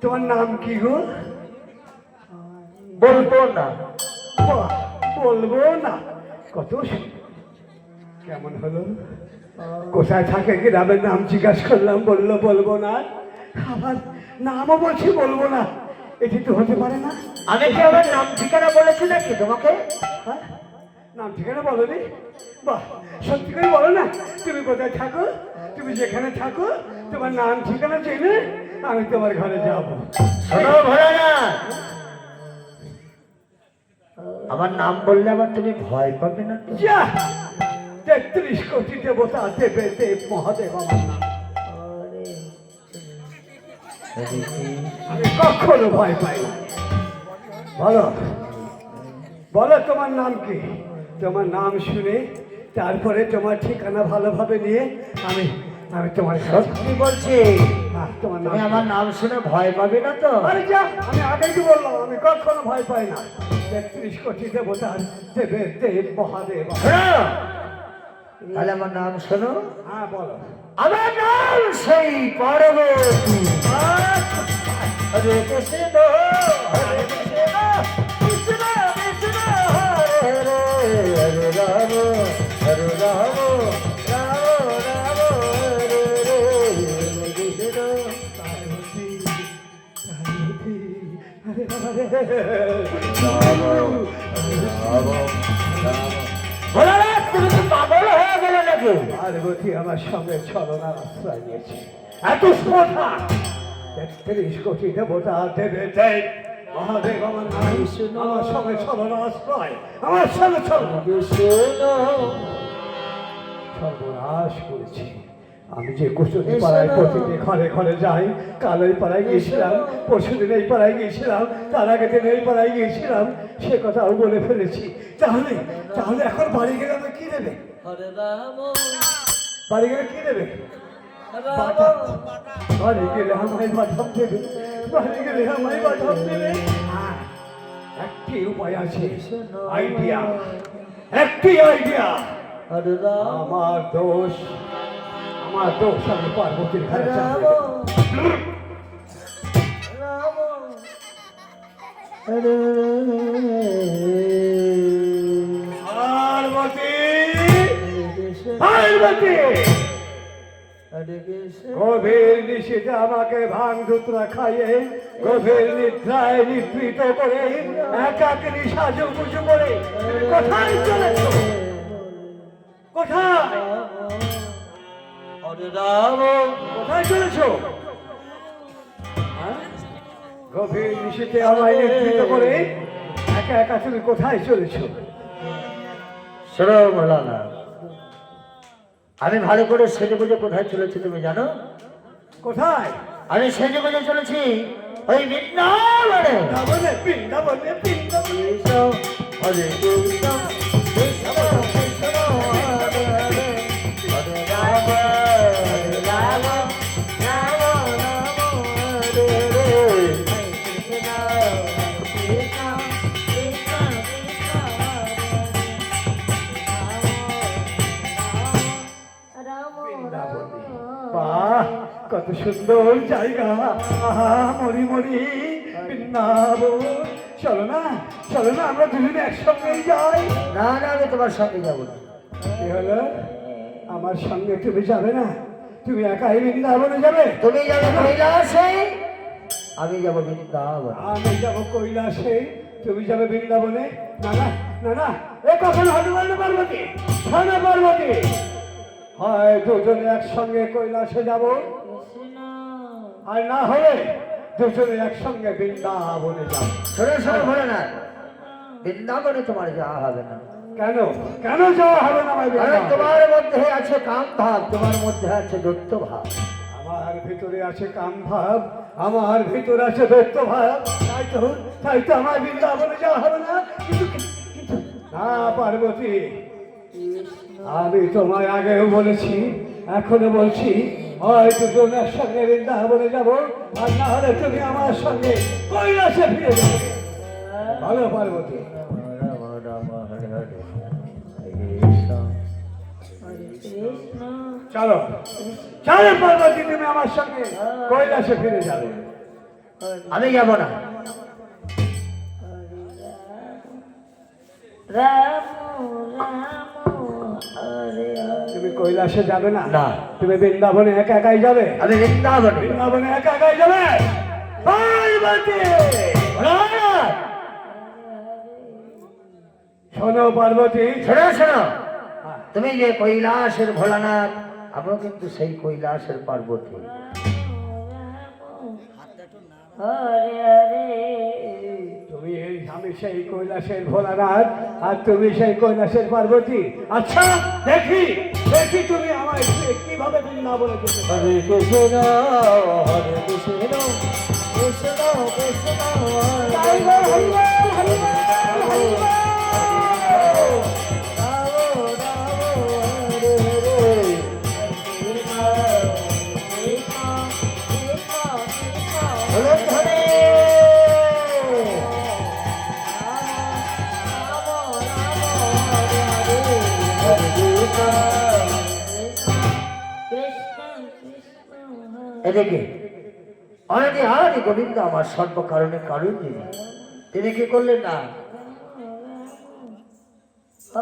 তোমার নাম কি গো? বলব না বলব না। কত কেমন হলো? কোথায় থাকে গ্রামের নাম জিজ্ঞাসা করলাম বলল বলব না। আবার নামও বলছি বলব না। এটি তো হতে পারে না। আমি কি আমার নাম ঠিকানা বলেছি নাকি তোমাকে? নাম ঠিকানা বলনি? বাহ সত্যি করে বলো না তুমি কোথায় থাকো? তুমি যেখানে থাকো তোমার নাম ঠিকানা জেনে আমি তোমার ঘরে যাব। শোনো ভোলানাথ আমার নাম বললে আবার তুমি ভয় পাবে না? যা তেত্রিশ কোটি দেবতা দেবে দেব মহাদেব আমার নাম। আমি কখনো ভয় পাই না। বলো বলো তোমার নাম কি? তোমার নাম শুনে তারপরে তোমার ঠিকানা ভালোভাবে নিয়ে আমি আমি তোমার সত্যি বলছি হ্যাঁ, তোমার নাম আমার নাম শুনে ভয় পাবে না তো আরে যা আমি আগেই তো বললাম আমি কখনো ভয় পাই না তেত্রিশ কোটি দেবতা দেবে দেব মহাদেব তাহলে আমার নাম শোনো হ্যাঁ বলো আমার নাম সেই হরে কৃষ্ণ আমার সঙ্গে ছলনার আশ্রয় নিয়েছে। এত স্পর্ধা তেত্রিশ কোটি দেবতা দেবে দেব। মহাদেব আমার নাম আমার সঙ্গে ছলনা আশ্রয়। আমার সঙ্গে ছলনা সর্বনাশ করেছি। আমি যে কুসুমি পাড়ায় প্রতিদিন ঘরে ঘরে যাই কাল ওই পাড়ায় গিয়েছিলাম পরশু দিন এই পাড়ায় গিয়েছিলাম তার আগে দিন এই পাড়ায় গিয়েছিলাম সে কথাও বলে ফেলেছি। তাহলে তাহলে এখন বাড়ি গেলে আমি কি দেবে? বাড়ি গেলে কি দেবে? বাড়ি গেলে আমায় বাধব দেবে। বাড়ি গেলে আমায় বাধব দেবে। একটি উপায় আছে। আইডিয়া। একটি আইডিয়া। আমার দোষ। আমার দোষ আমি পার্বতীর ঘরে গভীর নিশীতে আমাকে ভাঙ ধুতরা খাইয়ে গভীর নিদ্রায় নিদ্রিত করে একাকিনী সাজু পুজো করে। কোথায় চলেছ? কোথায়? কোথায় চলেছ? হ্যাঁ? গভীর নিশীতে আমায় নিদ্রিত করে একা একা তুমি কোথায় চলেছ? শোনো মোলানা আমি ভালো করে সেজে বুঝে কোথায় চলেছি তুমি জানো? কোথায়? আমি সেজে বুঝে চলেছি ওই বৃন্দাবনে। বৃন্দাবনে বৃন্দাবনে হরে কত সুন্দর জায়গা। আহা মরি মরি। বৃন্দাবন চলো না চলো না আমরা দুজনে একসঙ্গেই যাই। না না আমি তোমার সঙ্গে যাব না। কি হলো? আমার সঙ্গে তুমি যাবে না? তুমি একাই বৃন্দাবনে যাবে? তুমি যাবে কৈলাসে? আমি যাব বৃন্দাবন। আমি যাব কৈলাসে। তুমি যাবে বৃন্দাবনে? না না না না। এ কখন পারবে পার্বতী? হয় না পার্বতী! হয় দুজনে একসঙ্গে কৈলাসে যাব। আর না হলে দুজনে একসঙ্গে বৃন্দাবনে শোনো বলে না বৃন্দাবনে তোমার যাওয়া হবে না। কেন? কেন যাওয়া হবে না কারণ তোমার মধ্যে আছে কাম ভাব তোমার মধ্যে আছে দত্ত ভাব আমার ভিতরে আছে কাম ভাব আমার ভিতরে আছে দৈত্য ভাব তাই তো তাই তো আমার বৃন্দাবনে যাওয়া হবে না। কিন্তু না পার্বতী আমি তোমায় আগেও বলেছি এখনও বলছি হয়তো তুমি একসঙ্গে বৃন্দাবনে যাব, আর না হলে তুমি আমার সঙ্গে কৈলাসে ফিরে যাবে। ভালো পার্বতী। চলো। চলো পার্বতী, তুমি আমার সঙ্গে কৈলাসে ফিরে যাবে। আমি যাব না। রাম রাম কৈলাসে যাবে না? না। তুমি বৃন্দাবনে একা একাই যাবে? আরে বৃন্দাবন। বৃন্দাবনে একা একাই যাবে! শোনো পার্বতী। শোনো শোনো। তুমি যে কৈলাসের ভোলানাথ আমিও কিন্তু সেই কৈলাসের পার্বতী। তুমি এই আমি সেই কৈলাসের ভোলানাথ আর তুমি সেই কৈলাসের পার্বতী। আচ্ছা দেখি। দেখি তুমি আমায় কি- কীভাবে বৃন্দাবনে যেতে। হরে কৃষ্ণ হরে কৃষ্ণ। কৃষ্ণ কৃষ্ণ। হরি হরি হরি এদিকে অনেকে হারি গোবিন্দ আমার সর্ব কারণে কারণ তিনি তিনি কি করলেন না?